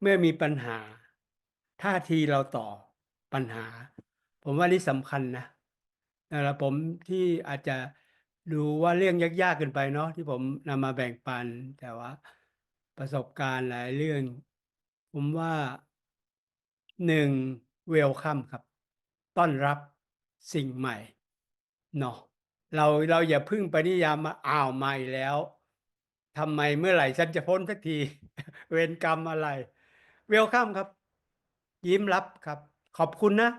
เมื่อมีปัญหา ท่าทีเราต่อปัญหา ผมว่านี่สำคัญนะนะครับผมที่อาจจะดูว่าเรื่องยากๆเกินไปเนาะที่ผมนำมาแบ่งปัน แต่ว่าประสบการณ์หลายเรื่อง ผมว่าหนึ่งเวลคัมครับ ต้อนรับสิ่งใหม่เนาะเราเราอย่าพึ่งไปนิยามมาอ้าวใหม่แล้วทำไมเมื่อไหร่ฉันจะพ้นสักที เวรกรรมอะไร เวลคัมครับ ยิ้มรับครับ ขอบคุณนะ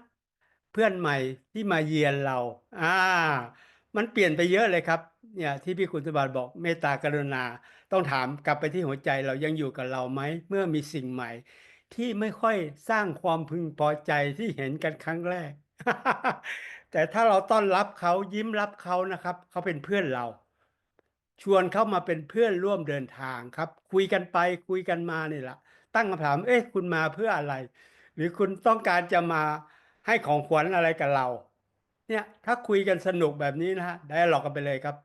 เพื่อนใหม่ที่มาเยียนเรา อ่า มันเปลี่ยนไปเยอะเลยครับ เนี่ยที่พี่คุณสบัติบอกเมตตากรุณา ต้องถามกลับไปที่หัวใจเรายังอยู่กับเราไหม เมื่อมีสิ่งใหม่ ที่ไม่ค่อยสร้างความพึงพอใจที่เห็นกันครั้งแรก แต่ถ้าเราต้อนรับเขายิ้มรับเขานะครับ เขาเป็นเพื่อนเราชวนเข้ามาเป็นเพื่อนร่วมเดินทางครับ คุยกันไปคุยกันมานี่แหละ ตั้งคำถาม เอ๊ะคุณมาเพื่ออะไร หรือคุณต้องการจะมาให้ของขวัญอะไรกับเรา เนี่ยถ้าคุยกันสนุกแบบนี้นะฮะได้หลอกกันไปเลยครับ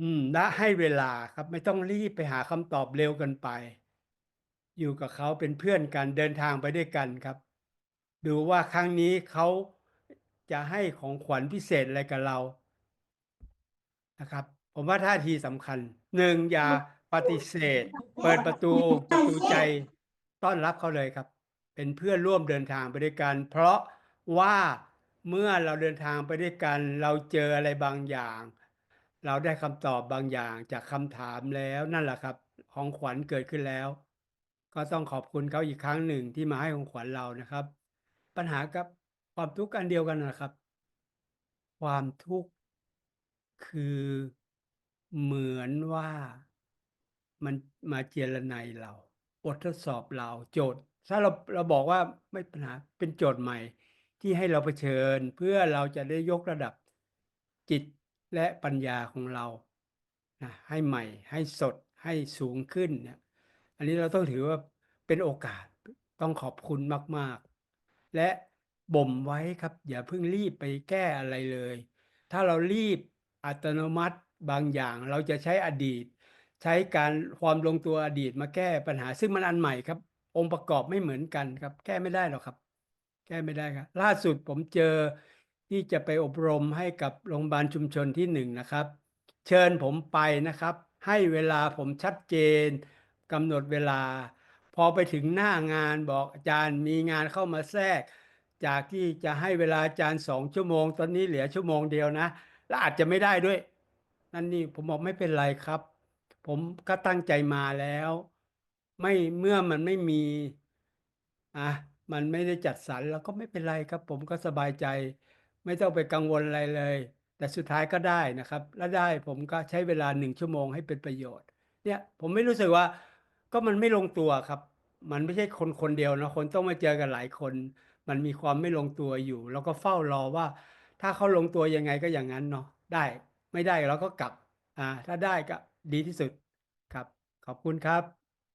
อืมและให้เวลาครับ ไม่ต้องรีบไปหาคำตอบเร็วเกินไป อยู่กับเขาเป็นเพื่อนกันเดินทางไปด้วยกันครับ ดูว่าครั้งนี้เขาจะให้ของขวัญพิเศษอะไรกับเรานะครับ ผมว่าท่าทีสำคัญหนึ่งอย่า ปฏิเสธ เปิดประตูประตูใจต้อนรับเขาเลยครับ เป็นเพื่อนร่วมเดินทางไปด้วยกัน เพราะว่าเมื่อเราเดินทางไปด้วยกัน เราเจออะไรบางอย่าง เราได้คำตอบบางอย่างจากคำถามแล้วนั่นแหละครับ ของขวัญเกิดขึ้นแล้ว ก็ต้องขอบคุณเขาอีกครั้งหนึ่งที่มาให้ของขวัญเรานะครับ ปัญหากับความทุกข์อันเดียวกันนะครับ ความทุกข์คือเหมือนว่า มันมาเจรไนเราบททดสอบเราโจทย์ ถ้าเราเราบอกว่าไม่ปัญหาเป็นโจทย์ใหม่ ที่ให้เราเผชิญเพื่อเราจะได้ยกระดับจิตและปัญญาของเรานะให้ใหม่ ให้สดให้สูงขึ้นเนี่ยอันนี้เราต้องถือว่าเป็นโอกาสต้องขอบคุณมาก ๆ และบ่มไว้ครับ อย่าเพิ่งรีบไปแก้อะไรเลย ถ้าเรารีบอัตโนมัติบางอย่างเราจะใช้อดีต ใช้การความลงตัวอดีตมาแก้ปัญหา ซึ่งมันอันใหม่ครับ องค์ประกอบไม่เหมือนกันครับ แก้ไม่ได้หรอกครับ แก้ไม่ได้ครับ ล่าสุดผมเจอที่จะไปอบรมให้กับโรงพยาบาลชุมชนที่หนึ่งนะครับ เชิญผมไปนะครับ ให้เวลาผมชัดเจนกำหนดเวลา พอไปถึงหน้างานบอกอาจารย์มีงานเข้ามาแทรก จากที่จะให้เวลาอาจารย์สองชั่วโมง ตอนนี้เหลือชั่วโมงเดียวนะ และอาจจะไม่ได้ด้วย นั่นนี่ผมบอกไม่เป็นไรครับ ผมก็ตั้งใจมาแล้ว ไม่เมื่อมันไม่มีอะมันไม่ได้จัดสรรแล้วก็ไม่เป็นไรครับ ผมก็สบายใจ ไม่ต้องไปกังวลอะไรเลย แต่สุดท้ายก็ได้นะครับ และได้ผมก็ใช้เวลาหนึ่งชั่วโมงให้เป็นประโยชน์ เนี่ยผมไม่รู้สึกว่า ก็มันไม่ลงตัวครับ มันไม่ใช่คนคนเดียวนะคนต้องมาเจอกันหลายคน มันมีความไม่ลงตัวอยู่ แล้วก็เฝ้ารอว่า ถ้าเขาลงตัวยังไงก็อย่างนั้นเนาะได้ ไม่ได้เราก็กลับอ่าถ้าได้ก็ ดีที่สุดครับ ขอบคุณครับ